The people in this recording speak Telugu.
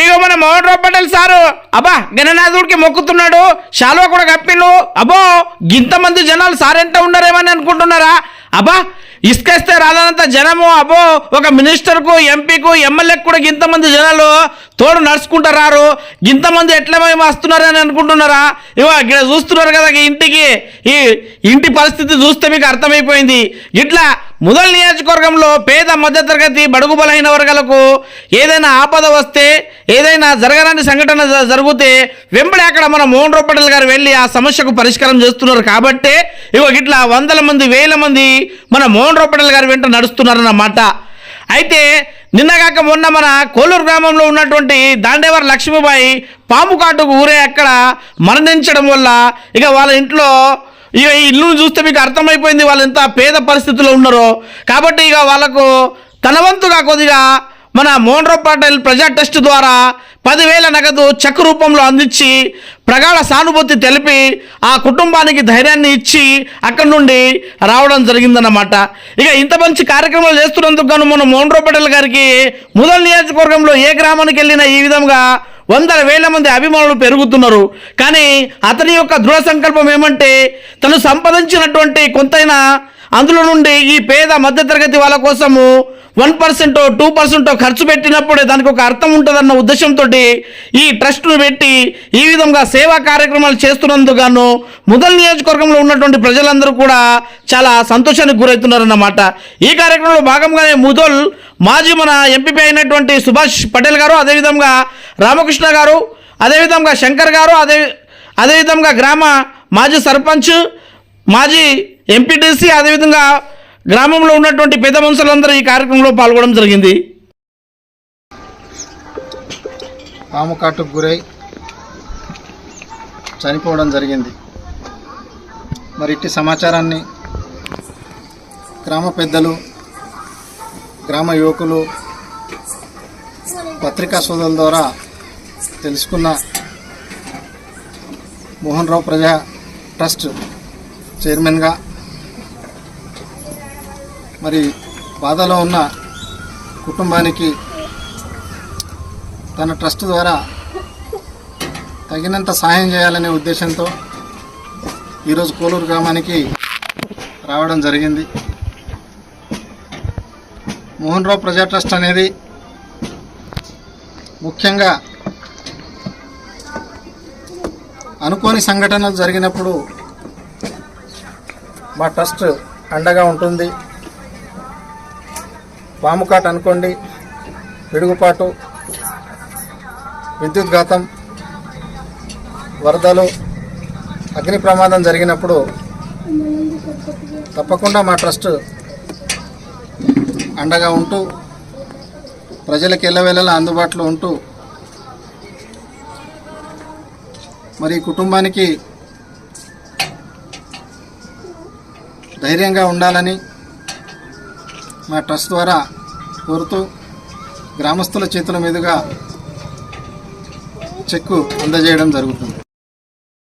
ఇక మన మోహన్ రావు పటేల్ సారు. అబ్బా గణనాథుడికి మొక్కుతున్నాడు. శాలువా కూడా కప్పిళ్ళు అబ్బో ఇంతమంది జనాలు సారెంట ఉండరేమని అనుకుంటున్నారా? అబ్బా ఇసుకేస్తే రాదనంత జనము. అబ్బో ఒక మినిస్టర్కు ఎంపీకు ఎమ్మెల్యేకు కూడా ఇంతమంది జనాలు తోడు నడుచుకుంటారు ఇంతమంది ఎట్లా వస్తున్నారని అనుకుంటున్నారా? ఇవో ఇక్కడ చూస్తున్నారు కదా ఇంటికి. ఈ ఇంటి పరిస్థితి చూస్తే మీకు అర్థమైపోయింది. ఇట్లా మొదల నియోజకవర్గంలో పేద మధ్యతరగతి బడుగు బలహీన వర్గాలకు ఏదైనా ఆపద వస్తే ఏదైనా జరగరాని సంఘటన జరిగితే వెంబడి అక్కడ మన మోహన్ రూపటల్ గారు వెళ్ళి ఆ సమస్యకు పరిష్కారం చేస్తున్నారు కాబట్టే ఇగో ఇట్లా వందల మంది వేల మంది మన మోహన్ రూపటల్ గారు గారి వెంట నడుస్తున్నారన్నమాట. అయితే నిన్నగాక మొన్న మన కోలూరు గ్రామంలో ఉన్నటువంటి దాండేవారి లక్ష్మీబాయి పాము కాటుకు ఊరే అక్కడ మరణించడం వల్ల ఇక వాళ్ళ ఇంట్లో ఇక ఈ ఇల్లును చూస్తే మీకు అర్థమైపోయింది వాళ్ళు ఎంత పేద పరిస్థితుల్లో ఉన్నారో. కాబట్టి ఇక వాళ్ళకు తన వంతుగా కొద్దిగా మన మోహన్ పాటిల్ ప్రజా టెస్ట్ ద్వారా పదివేల నగదు చెక్ రూపంలో అందించి ప్రగాఢ సానుభూతి తెలిపి ఆ కుటుంబానికి ధైర్యాన్ని ఇచ్చి అక్కడి నుండి రావడం జరిగిందన్నమాట. ఇక ఇంత మంచి కార్యక్రమాలు చేస్తున్నందుకు గాను మన మోహన్ పటేల్ గారికి ముదల్ నియోజకవర్గంలో ఏ గ్రామానికి వెళ్ళినా ఈ విధంగా వందల వేల మంది అభిమానులు పెరుగుతున్నారు. కానీ అతని యొక్క దృఢ సంకల్పం ఏమంటే తను సంపాదించినటువంటి కొంతైనా అందులో నుండి ఈ పేద మధ్యతరగతి వాళ్ళ కోసము వన్ పర్సెంట్ టూ పర్సెంట్ ఖర్చు పెట్టినప్పుడే దానికి ఒక అర్థం ఉంటుందన్న ఉద్దేశంతో ఈ ట్రస్ట్ను పెట్టి ఈ విధంగా సేవా కార్యక్రమాలు చేస్తున్నందుకు ముదల్ నియోజకవర్గంలో ఉన్నటువంటి ప్రజలందరూ కూడా చాలా సంతోషానికి గురవుతున్నారన్నమాట. ఈ కార్యక్రమంలో భాగంగానే ముదల్ మాజీ మన ఎంపీ అయినటువంటి సుభాష్ పటేల్ గారు అదేవిధంగా రామకృష్ణ గారు అదేవిధంగా శంకర్ గారు అదే అదేవిధంగా గ్రామ మాజీ సర్పంచ్ మాజీ ఎంపీటీసీ అదేవిధంగా గ్రామంలో ఉన్నటువంటి పెద్ద మనుషులందరూ ఈ కార్యక్రమంలో పాల్గొనడం జరిగింది. పాము కాటుకు గురై చనిపోవడం జరిగింది. మరి ఇట్టి సమాచారాన్ని గ్రామ పెద్దలు గ్రామ యువకులు పత్రికా సోదరుల ద్వారా తెలుసుకున్న మోహన్ రావు ప్రజా ట్రస్ట్ చైర్మన్గా. మరి బాధలో ఉన్న కుటుంబానికి తన ట్రస్ట్ ద్వారా తగినంత సహాయం చేయాలనే ఉద్దేశంతో ఈరోజు కోలూరు గ్రామానికి రావడం జరిగింది. మోహన్ రావు ప్రజా ట్రస్ట్ అనేది ముఖ్యంగా అనుకోని సంఘటనలు జరిగినప్పుడు మా ట్రస్ట్ అండగా ఉంటుంది. పాముకాట్ అనుకోండి పిడుగుపాటు విద్యుత్ ఘాతం వరదలు అగ్ని ప్రమాదం జరిగినప్పుడు తప్పకుండా మా ట్రస్ట్ అండగా ఉంటూ ప్రజలకు ఎల్లవేళలా అందుబాటులో ఉంటూ మరి కుటుంబానికి ధైర్యంగా ఉండాలని మా ట్రస్ట్ ద్వారా కోరుతూ గ్రామస్తుల చేతుల మీదుగా చెక్కు అందజేయడం జరుగుతుంది.